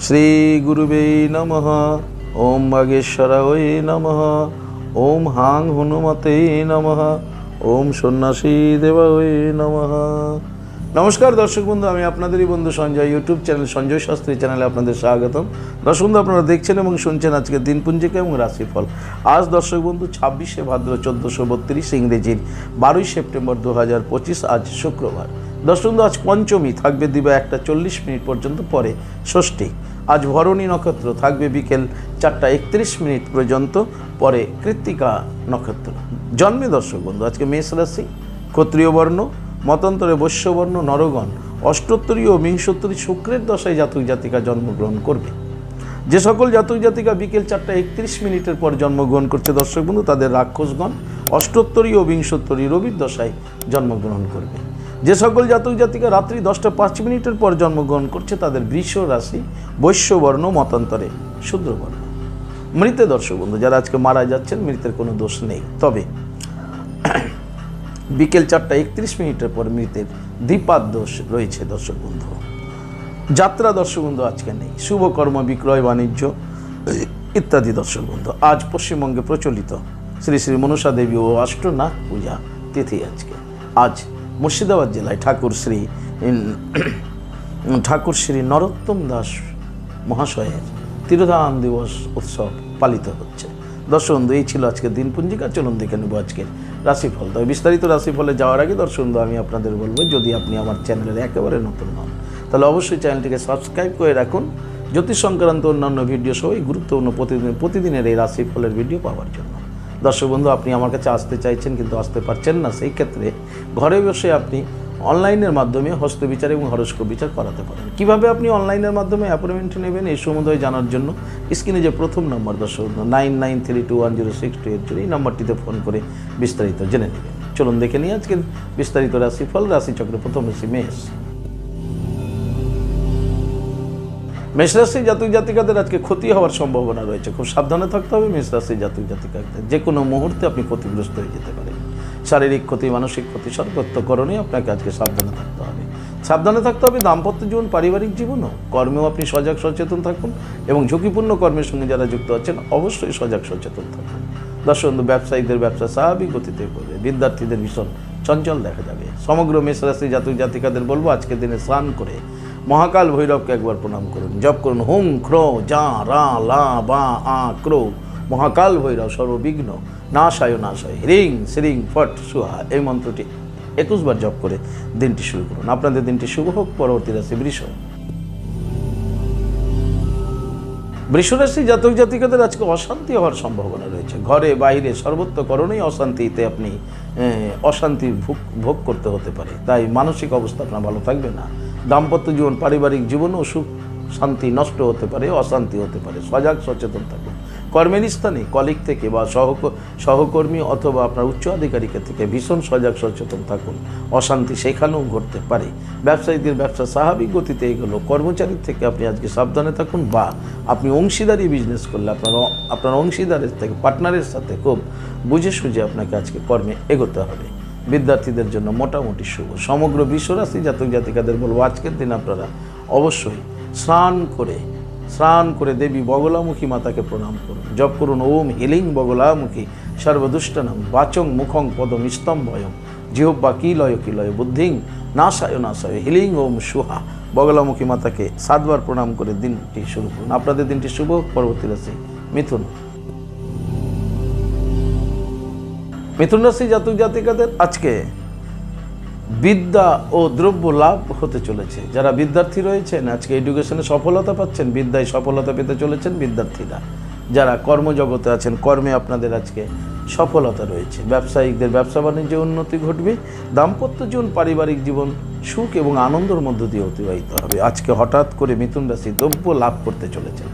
শ্রীগুরুবে নমঃ। ওম বাগেশ্বরায় নমঃ। ওম হাং হনুমতে নমঃ। ওম সন্ন্যাসী দেবায় নমঃ। নমস্কার দর্শক বন্ধু, আমি আপনাদেরই বন্ধু সঞ্জয়, ইউটিউব চ্যানেল সঞ্জয় শাস্ত্রী চ্যানেলে আপনাদের স্বাগতম। দর্শক বন্ধু, আপনারা দেখছেন এবং শুনছেন আজকে দিনপুঞ্জিকা এবং রাশিফল। আজ দর্শক বন্ধু, ছাব্বিশে ভাদ্র চোদ্দোশো বত্রিশ ইংরেজির বারোই সেপ্টেম্বর দু পঁচিশ, আজ শুক্রবার। দর্শক বন্ধু আজ পঞ্চমী, থাকবে দিবা একটা চল্লিশ মিনিট পর্যন্ত পরে ষষ্ঠী। আজ ভরণী নক্ষত্র, থাকবে বিকেল চারটা একত্রিশ মিনিট পর্যন্ত পরে কৃত্তিকা নক্ষত্র। জন্মে দর্শক বন্ধু আজকে মেষ রাশি, ক্ষত্রিয় বর্ণ, মতান্তরে বৈশ্যবর্ণ, নরগণ, অষ্টোত্তরীয় ও বিংশোত্তরী শুক্রের দশায় জাতক জাতিকা জন্মগ্রহণ করবে। যে সকল জাতক জাতিকা বিকেল চারটা একত্রিশ মিনিটের পর জন্মগ্রহণ করছে দর্শক বন্ধু তাদের রাক্ষসগণ অষ্টোত্তরী ও বিংশোত্তরী রবির দশায় জন্মগ্রহণ করবে। যে সকল জাতক জাতিকা রাত্রি দশটা পাঁচ মিনিটের পর জন্মগ্রহণ করছে তাদের বৃষ রাশি, বৈশ্যবর্ণ, মতান্তরে শূদ্রবর্ণ। মৃতে দর্শক বন্ধু, যারা আজকে মারা যাচ্ছেন, মৃতের কোনো দোষ নেই। তবে বিকেল চারটা একত্রিশ মিনিটের পর মৃতের দ্বিপাদ দোষ রয়েছে দর্শক বন্ধু। যাত্রা দর্শক বন্ধু, আজকে নেই। শুভ কর্ম বিক্রয়, বাণিজ্য ইত্যাদি দর্শক বন্ধু। আজ পশ্চিমবঙ্গে প্রচলিত শ্রী শ্রী মনসা দেবী ও অষ্টনাগ পূজা তিথি আজকে। আজ মুর্শিদাবাদ জেলায় ঠাকুর শ্রী ঠাকুর শ্রী নরোত্তম দাস মহাশয়ের তিরোধান দিবস উৎসব পালিত হচ্ছে। দর্শক বন্ধু এই ছিল আজকের দিন পুঞ্জিকা, চলুন দেখে নেব আজকের রাশিফল। তবে বিস্তারিত রাশিফলে যাওয়ার আগে দর্শক বন্ধু আমি আপনাদের বলব, যদি আপনি আমার চ্যানেলের একেবারে নতুন হন, তাহলে অবশ্যই চ্যানেলটিকে সাবস্ক্রাইব করে রাখুন। জ্যোতিষ সংক্রান্ত অন্যান্য ভিডিও সহ এই গুরুত্বপূর্ণ প্রতিদিন প্রতিদিনের এই রাশিফলের ভিডিও পাওয়ার জন্য। দর্শক বন্ধু আপনি আমার কাছে আসতে চাইছেন কিন্তু আসতে পারছেন না, সেই ক্ষেত্রে ঘরে বসে আপনি অনলাইনের মাধ্যমে হস্তবিচার এবং হরস্কোপ বিচার করাতে পারেন। কীভাবে আপনি অনলাইনের মাধ্যমে অ্যাপয়েন্টমেন্ট নেবেন এই সমুদয় জানার জন্য স্ক্রিনে যে প্রথম নম্বর দর্শক nine nine three two one zero six two eight zero এই নম্বরটিতে ফোন করে বিস্তারিত জেনে নেবেন। চলুন দেখে নিই আজকের বিস্তারিত রাশিফল রাশিচক্রের প্রথম রাশি মেষ। মেষরাশি জাতক জাতিকাদের আজকে ক্ষতি হওয়ার সম্ভাবনা রয়েছে। খুব সাবধানে থাকতে হবে মেষরাশি জাতক জাতিকাদের। যে কোনো মুহূর্তে আপনি ক্ষতিগ্রস্ত হয়ে যেতে পারেন। শারীরিক ক্ষতি, মানসিক ক্ষতি সর্বত্রকরণে আপনাকে আজকে সাবধানে থাকতে হবে। সাবধানে থাকতে হবে দাম্পত্য জীবন, পারিবারিক জীবনও। কর্মেও আপনি সজাগ, সচেতন থাকুন এবং ঝুঁকিপূর্ণ কর্মের সঙ্গে যারা যুক্ত আছেন অবশ্যই সজাগ, সচেতন থাকুন। দর্শক ব্যবসায়ীদের ব্যবসা স্বাভাবিক গতিতে করবে। বিদ্যার্থীদের ভীষণ চঞ্চল দেখা যাবে। সমগ্র মেষরাশি জাতক জাতিকাদের বলব, আজকের দিনে স্নান করে মহাকাল ভৈরবকে একবার প্রণাম করুন। জপ করুন, হুম, ক্রো, যা, রা, লা, বা, আ, ক্রো। মহাকাল ভৈরব সর্ববিঘ্ন, নাশায় নাশায়। হ্রিং শ্রিং ফট, সুহা, এই মন্ত্রটি একুশবার জপ করে দিনটি শুরু করুন। আপনাদের দিনটি শুভ হোক, পরবর্তী রাশি বৃষ। বৃষরাশি জাতক জাতিকাদের আজকে অশান্তি হওয়ার সম্ভাবনা রয়েছে। ঘরে বাইরে সর্বত্র করণেই অশান্তিতে আপনি অশান্তি ভোগ ভোগ করতে হতে পারে। তাই মানসিক অবস্থা আপনার ভালো থাকবে না। দাম্পত্য জীবন, পারিবারিক জীবনও সুখ, শান্তি নষ্ট হতে পারে, অশান্তি হতে পারে। সজাগ, সচেতন থাকুন। কর্মের স্থানে কলিগ থেকে বা সহক, সহকর্মী অথবা আপনার উচ্চ আধিকারিকের থেকে ভীষণ সজাগ, সচেতন থাকুন। অশান্তি সেখানেও ঘটতে পারে। ব্যবসায়ীদের ব্যবসা স্বাভাবিক গতিতে এগুলো। কর্মচারীর থেকে আপনি আজকে সাবধানে থাকুন বা আপনি অংশীদারি বিজনেস করলে আপনার আপনার অংশীদারের থেকে পার্টনারের সাথে খুব বুঝে সুঝে আপনাকে আজকে কর্মে এগোতে হবে। বিদ্যার্থীদের জন্য মোটামুটি শুভ। সমগ্র বিশ্বরাশি জাতক জাতিকাদের বলব আজকের দিন আপনারা অবশ্যই স্নান করে স্নান করে দেবী বগলামুখী মাতাকে প্রণাম করুন। জপ করুন, ওম হিলিং বগলামুখী, সর্বদুষ্টনাম বাচং মুখং পদম স্তম্ভয়ম জিহ্বা কি লয় কি লয় বুদ্ধিং, নাশায় নাশায় হিলিং ওম সুহা। বগলামুখী মাতাকে সাতবার প্রণাম করে দিনটি শুরু করুন। আপনাদের দিনটি শুভ, পরবর্তী রাশি মিথুন। মিথুন রাশি জাতক জাতিকাদের আজকে বিদ্যা ও দ্রব্য লাভ হতে চলেছে। যারা বিদ্যার্থী রয়েছেন, আজকে এডুকেশনে সফলতা পাচ্ছেন, বিদ্যায় সফলতা পেতে চলেছেন বিদ্যার্থীরা। যারা কর্মজগতে আছেন, কর্মে আপনাদের আজকে সফলতা রয়েছে। ব্যবসায়িকদের ব্যবসা বাণিজ্যে উন্নতি ঘটবে, দাম্পত্য জীবন, পারিবারিক জীবন, সুখ এবং আনন্দের মধ্য দিয়ে অতিবাহিত হবে। আজকে হঠাৎ করে মিথুন রাশি দ্রব্য লাভ করতে চলেছেন।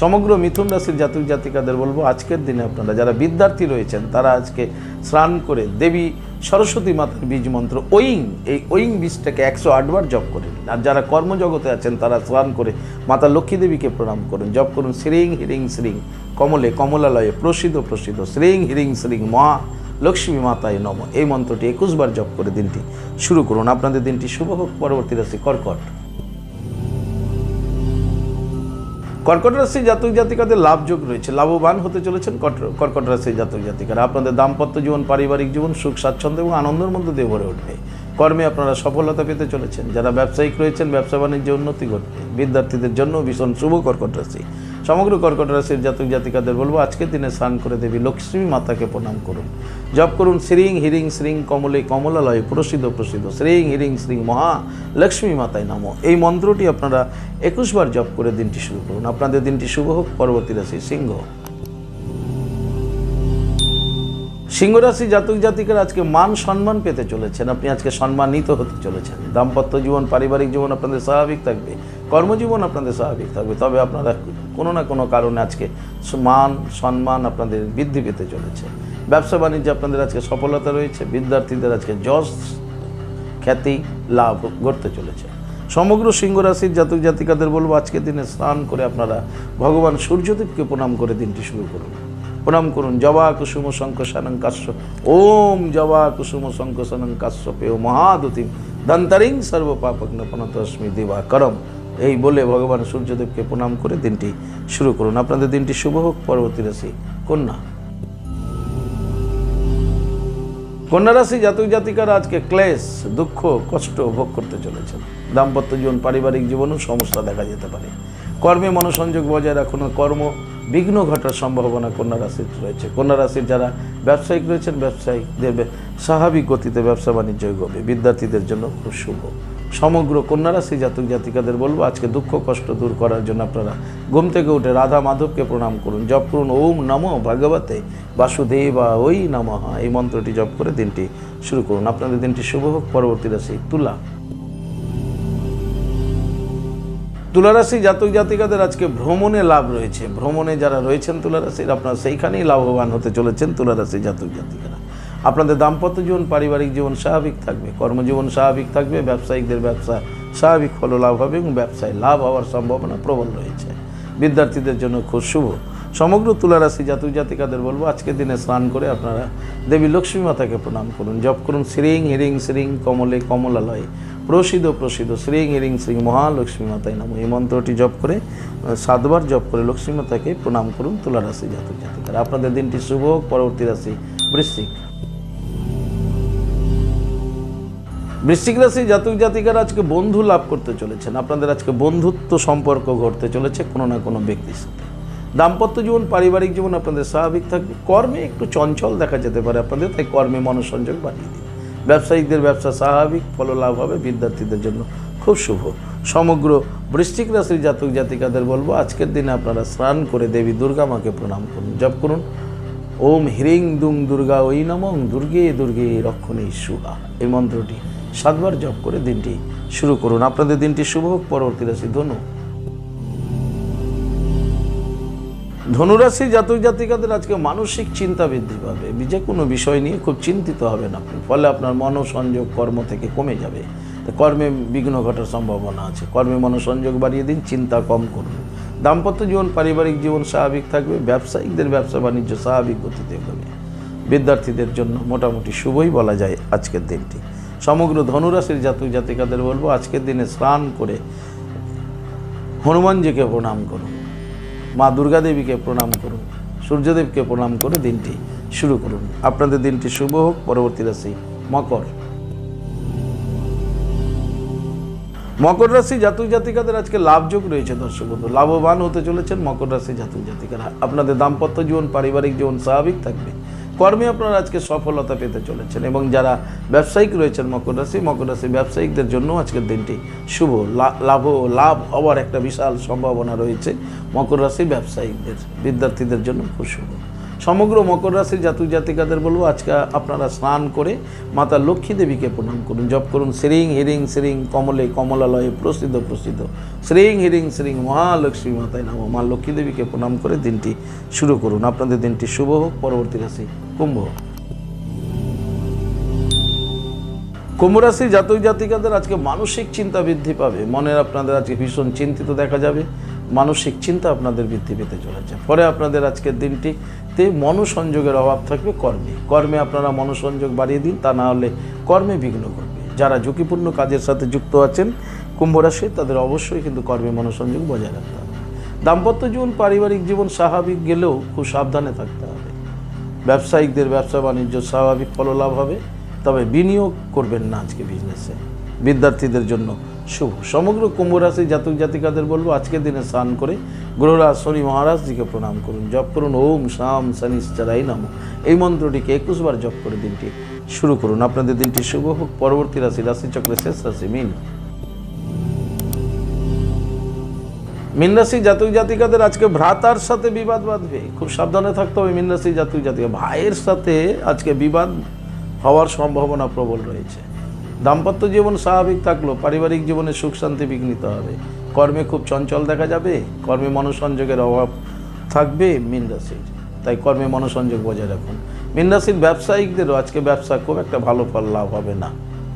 সমগ্র মিথুন রাশির জাতক জাতিকাদের বলব, আজকের দিনে আপনারা যারা বিদ্যার্থী রয়েছেন, তারা আজকে স্নান করে দেবী সরস্বতী মাতার বীজ মন্ত্র ওইং এই ওইং বীজটাকে একশো আটবার জপ করেন আর যারা কর্মজগতে আছেন, তারা স্নান করে মাতা লক্ষ্মী দেবীকে প্রণাম করুন, জপ করুন, শ্রীং হিরিং শ্রীং কমলে কমলালয়ে প্রসিদ্ধ প্রসিদ্ধ শ্রীং হিরিং শ্রীং মা লক্ষ্মী মাতায় নম। এই মন্ত্রটি একুশবার জপ করে দিনটি শুরু করুন। আপনাদের দিনটি শুভ হোক, পরবর্তী রাশি কর্কট। কর্কট রাশি জাতক জাতিকাদের লাভযোগ রয়েছে। লাভবান হতে চলেছেন কট- কর্কট রাশি জাতক জাতিকারা। আপনাদের দাম্পত্য জীবন, পারিবারিক জীবন, সুখ, স্বাচ্ছন্দ্য এবং আনন্দের মধ্যে দিয়ে ভরে উঠবে। কর্মে আপনারা সফলতা পেতে চলেছেন। যারা ব্যবসায়িক রয়েছেন, ব্যবসা বাণিজ্যে উন্নতি ঘটবে। বিদ্যার্থীদের জন্য ভীষণ শুভ কর্কট রাশি। সমগ্র কর্কট রাশির জাতক জাতিকাদের বলব আজকের দিনে স্নান করে দেবী লক্ষ্মী মাতাকে প্রণাম করুন। জপ করুন, শ্রীং হিরিং শ্রীং কমলে কমলালয় প্রসিদ্ধ প্রসিদ্ধ শ্রীং হিরিং শ্রীং মহা লক্ষ্মী মাতায় নাম। এই মন্ত্রটি আপনারা একুশ বার জপ করে দিনটি শুরু করুন। আপনাদের দিনটি শুভ হোক, পরবর্তী রাশি সিংহ। সিংহ রাশি জাতক জাতিকার আজকে মান সম্মান পেতে চলেছেন। আপনি আজকে সম্মানিত হতে চলেছেন। দাম্পত্য জীবন, পারিবারিক জীবন আপনাদের স্বাভাবিক থাকবে। কর্মজীবন আপনাদের স্বাভাবিক থাকবে। তবে আপনারা কোনো না কোনো কারণে আজকে মান সম্মান আপনাদের বৃদ্ধি পেতে চলেছে। ব্যবসা বাণিজ্যে আপনাদের আজকে সফলতা রয়েছে। বিদ্যার্থীদের আজকে যশ, খ্যাতি, লাভ ঘটতে চলেছে। সমগ্র সিংহ রাশির জাতক জাতিকাদের বলব, আজকের দিনে স্নান করে আপনারা ভগবান সূর্যদেবকে প্রণাম করে দিনটি শুরু করুন। প্রণাম করুন। জবা কুসুম শঙ্খ সানং কাশ্য ওম জবা কুসুম শঙ্খ সানং কাশ্যপে ও মহাদুতি দন্তরিং সর্ব পাপগ্ন পনতস্মি দিবা করম এই বলে ভগবান সূর্যদেবকে প্রণাম করে দিনটি শুরু করুন। আপনাদের দিনটি শুভ হোক, পরবর্তী রাশি কন্যা। কন্যা রাশি জাতক জাতিকারা আজকে ক্লেশ, দুঃখ, কষ্ট ভোগ করতে চলেছেন। দাম্পত্য জীবন, পারিবারিক জীবনেও সমস্যা দেখা যেতে পারে। কর্মে মনোসংযোগ বজায় রাখুন। কর্ম বিঘ্ন ঘটার সম্ভাবনা কন্যা রাশির রয়েছে। কন্যা রাশির যারা ব্যবসায়িক রয়েছেন ব্যবসায়িকদের স্বাভাবিক গতিতে ব্যবসা বাণিজ্য এগোবে। বিদ্যার্থীদের জন্য খুব শুভ। সমগ্র কন্যা রাশি জাতক জাতিকাদের বলব, আজকে দুঃখ কষ্ট দূর করার জন্য আপনারা ঘুম থেকে উঠে রাধা মাধবকে প্রণাম করুন। জপ করুন, ওম নমো ভাগবতে বাসুদেবা ওই নমঃ। এই মন্ত্রটি জপ করে দিনটি শুরু করুন। আপনাদের দিনটি শুভ হোক। পরবর্তী রাশি তুলা। তুলারাশি জাতক জাতিকাদের আজকে ভ্রমণে লাভ রয়েছে। ভ্রমণে যারা রয়েছেন তুলারাশির, আপনারা সেইখানেই লাভবান হতে চলেছেন তুলারাশি জাতক জাতিকারা। আপনাদের দাম্পত্য জীবন, পারিবারিক জীবন স্বাভাবিক থাকবে, কর্মজীবন স্বাভাবিক থাকবে, ব্যবসায়িকদের ব্যবসা স্বাভাবিক ফল লাভ হবে এবং ব্যবসায় লাভ হওয়ার সম্ভাবনা প্রবল রয়েছে। বিদ্যার্থীদের জন্য খুব শুভ। সমগ্র তুলারাশি জাতক জাতিকাদের বলব, আজকের দিনে স্নান করে আপনারা দেবী লক্ষ্মী মাতাকে প্রণাম করুন, জপ করুন, শ্রীং, হিরিং, শ্রীং, কমলে, কমলালয়। প্রসিদ্ধ প্রসিদ্ধ শ্রীং হিরিং শ্রী মহালক্ষ্মী মাতাই নাম। এই মন্ত্রটি জপ করে সাতবার জপ করে লক্ষ্মী মাতাকে প্রণাম করুন তুলারাশি জাতক জাতিকারা। আপনাদের দিনটি শুভ হোক, পরবর্তী রাশি বৃশ্চিক। বৃশ্চিক রাশি জাতক জাতিকারা আজকে বন্ধু লাভ করতে চলেছেন। আপনাদের আজকে বন্ধুত্ব সম্পর্ক ঘটতে চলেছে কোনো না কোনো ব্যক্তির সাথে। দাম্পত্য জীবন, পারিবারিক জীবন আপনাদের স্বাভাবিক থাকবে। কর্মে একটু চঞ্চল দেখা যেতে পারে আপনাদের, তাই কর্মে মনোসংযোগ বাড়িয়ে দিন। ব্যবসায়িকদের ব্যবসা স্বাভাবিক ফল লাভ হবে বিদ্যার্থীদের জন্য। খুব শুভ। সমগ্র বৃশ্চিক রাশির জাতক জাতিকাদের বলব, আজকের দিনে আপনারা স্নান করে দেবী দুর্গা মাকে প্রণাম করুন, জপ করুন। ওম হ্রিং দুং দুর্গা ওই নমং, দুর্গে দুর্গে রক্ষণে সুহা। এই মন্ত্রটি সাতবার জপ করে দিনটি শুরু করুন। আপনাদের দিনটি শুভ হোক, পরবর্তী রাশি ধনু। ধনুরাশি জাতক জাতিকাদের আজকে মানসিক চিন্তা বৃদ্ধি পাবে। যে কোনো বিষয় নিয়ে খুব চিন্তিত হবেন আপনি। ফলে আপনার মনোসংযোগ কর্ম থেকে কমে যাবে। কর্মে বিঘ্ন ঘটার সম্ভাবনা আছে। কর্মে মনোসংযোগ বাড়িয়ে দিন, চিন্তা কম করুন। দাম্পত্য জীবন, পারিবারিক জীবন স্বাভাবিক থাকবে। ব্যবসায়িকদের ব্যবসা বাণিজ্য স্বাভাবিক গতিতে হবে। বিদ্যার্থীদের জন্য মোটামুটি শুভই বলা যায় আজকের দিনটি। সমগ্র ধনুরাশির জাতক জাতিকাদের বলব, আজকের দিনে স্নান করে হনুমানজিকে প্রণাম করুন। মা দুর্গা দেবীকে প্রণাম করুন, সূর্যদেবকে প্রণাম করে দিনটি শুরু করুন। আপনাদের দিনটি শুভ হোক, পরবর্তী রাশি মকর। মকর রাশি জাতক জাতিকাদের আজকে লাভযোগ রয়েছে দর্শক বন্ধু, লাভবান হতে চলেছেন মকর রাশি জাতক জাতিকারা। আপনাদের দাম্পত্য জীবন, পারিবারিক জীবন স্বাভাবিক থাকবে। কর্মে আপনারা আজকে সফলতা পেতে চলেছেন এবং যারা ব্যবসায়িক রয়েছেন মকর রাশি মকর রাশি ব্যবসায়িকদের জন্য আজকের দিনটি শুভ লাভ লাভ হওয়ার একটা বিশাল সম্ভাবনা রয়েছে মকর রাশি ব্যবসায়িকদের, বিদ্যার্থীদের জন্য খুব শুভ। সমগ্র মকর রাশির জাতক জাতিকাদের বলব, আজকে আপনারা স্নান করে মাতা লক্ষ্মী দেবীকে প্রণাম করুন, জপ করুন, শ্রীং হিরিং শ্রীং কমলে কমলালয়ে প্রসিদ্ধ প্রসিদ্ধ। শ্রীং হিরিং শ্রীং মহালক্ষ্মী মাতায় নাম, মা লক্ষ্মী দেবীকে প্রণাম করে দিনটি শুরু করুন। আপনাদের দিনটি শুভ হোক, পরবর্তী রাশি কুম্ভ কুম্ভ রাশি জাতক জাতিকাদের আজকে মানসিক চিন্তা বৃদ্ধি পাবে, মনের আপনাদের আজকে ভীষণ চিন্তিত দেখা যাবে। মানসিক চিন্তা আপনাদের বৃদ্ধি পেতে চলেছে। পরে আপনাদের আজকের দিনটিতে মনোসংযোগের অভাব থাকবে কর্মে। কর্মে আপনারা মনোসংযোগ বাড়িয়ে দিন, তা না হলে কর্মে বিঘ্ন করবে যারা ঝুঁকিপূর্ণ কাজের সাথে যুক্ত আছেন, কুম্ভ রাশি, তাদের অবশ্যই কিন্তু কর্মে মনোসংযোগ বজায় রাখতে হবে। দাম্পত্য জীবন, পারিবারিক জীবন স্বাভাবিক গেলেও খুব সাবধানে থাকতে হবে। ব্যবসায়িকদের ব্যবসা বাণিজ্য স্বাভাবিক ফললাভ হবে, তবে বিনিয়োগ করবেন না আজকে বিজনেসে বিদ্যার্থীদের জন্য শুভ। সমগ্র কুম্ভ রাশি জাতক জাতিকাদের বলব আজকের দিনে স্নান করে গ্রহরাজ শনি মহারাজজিকে প্রণাম করুন। জপ করুন, ওম শাম শনিশ্চরাই নাম। এই মন্ত্রটিকে একুশ বার জপ করে দিনটি শুরু করুন। আপনাদের দিনটি শুভ হোক। পরবর্তী রাশি রাশিচক্রের শেষ রাশি, মিন। মীন রাশি জাতক জাতিকাদের আজকে ভ্রাতার সাথে বিবাদ বাঁধবে। খুব সাবধানে থাকতে হবে মীন রাশি জাতক জাতিকা। ভাইয়ের সাথে আজকে বিবাদ হওয়ার সম্ভাবনা প্রবল রয়েছে। দাম্পত্য জীবন স্বাভাবিক থাকলেও পারিবারিক জীবনে সুখ শান্তি বিঘ্নিত হবে। কর্মে খুব চঞ্চল দেখা যাবে, কর্মে মনোসংযোগের অভাব থাকবে মীন রাশির। তাই কর্মে মনোসংযোগ বজায় রাখুন। মীন রাশির ব্যবসায়িকদেরও আজকে ব্যবসা খুব একটা ভালো ফল লাভ হবে না।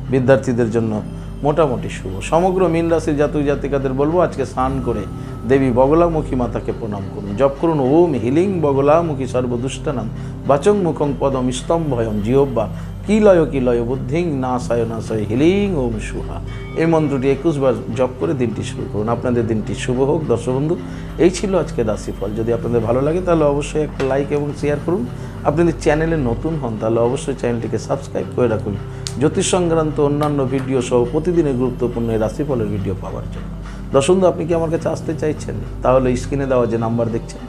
বিদ্যার্থীদের জন্য মোটামুটি শুভ। সমগ্র মীন রাশির জাতক জাতিকাদের বলব, আজকে স্নান করে দেবী বগলামুখী মাতাকে প্রণাম করুন। জপ করুন, ওম হিলিং বগলামুখী সর্বদুষ্টানাম। বাচং মুখং পদম স্তম্ভয়ম জিহব্বা কি লয় কি লয়, বুদ্ধিং, না সায় না সায়, হিলিং, ওম সুহা। এই মন্ত্রটি একুশ বার জপ করে দিনটি শুরু করুন। আপনাদের দিনটি শুভ হোক দর্শক বন্ধু এই ছিল আজকে রাশিফল। যদি আপনাদের ভালো লাগে, তাহলে অবশ্যই একটা লাইক এবং শেয়ার করুন। আপনাদের চ্যানেলে নতুন হন, তাহলে অবশ্যই চ্যানেলটিকে সাবস্ক্রাইব করে রাখুন। জ্যোতিষ সংক্রান্ত অন্যান্য ভিডিও সহ প্রতিদিনের গুরুত্বপূর্ণ এই রাশিফলের ভিডিও পাওয়ার জন্য। দর্শক আপনি কি আমার কাছে আসতে চাইছেন? তাহলে স্ক্রিনে দেওয়া যে নাম্বার দেখছেন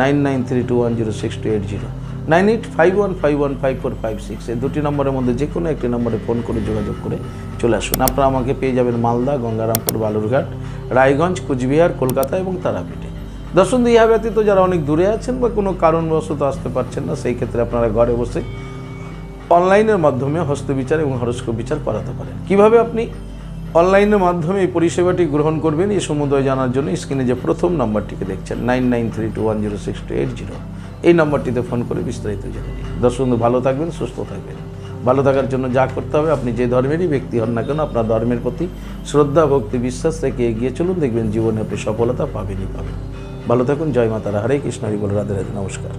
nine nine three two one zero six two eight zero nine eight five one five one five four five six এই দুটি নম্বরের মধ্যে যে কোনো একটি নম্বরে ফোন করে যোগাযোগ করে চলে আসুন। আপনারা আমাকে পেয়ে যাবেন মালদা, গঙ্গারামপুর, বালুরঘাট, রায়গঞ্জ, কুচবিহার, কলকাতা এবং তারাপীঠে। দর্শন ইহা ব্যতীত যারা অনেক দূরে আছেন বা কোনো কারণবশত আসতে পারছেন না, সেই ক্ষেত্রে আপনারা ঘরে বসে অনলাইনের মাধ্যমে হস্তবিচার এবং হরস্কোপ বিচার করাতে পারেন। কীভাবে আপনি অনলাইনের মাধ্যমে এই পরিষেবাটি গ্রহণ করবেন এই সমুদয় জানার জন্য স্ক্রিনে যে প্রথম নাম্বারটিকে দেখছেন, nine nine three two one zero six two eight zero. এই নম্বরটিতে ফোন করে বিস্তারিত জেনে নিন। দর্শক বন্ধু, ভালো থাকবেন সুস্থ থাকবেন। ভালো থাকার জন্য যা করতে হবে আপনি যে ধর্মেরই ব্যক্তি হন না কেন আপনার ধর্মের প্রতি শ্রদ্ধা ভক্তি বিশ্বাস থেকে এগিয়ে চলুন। দেখবেন জীবনে আপনি সফলতা পাবেনই পাবেন। ভালো থাকুন জয় মাতারা হরে কৃষ্ণ হরি বল রাধে রাধে নমস্কার।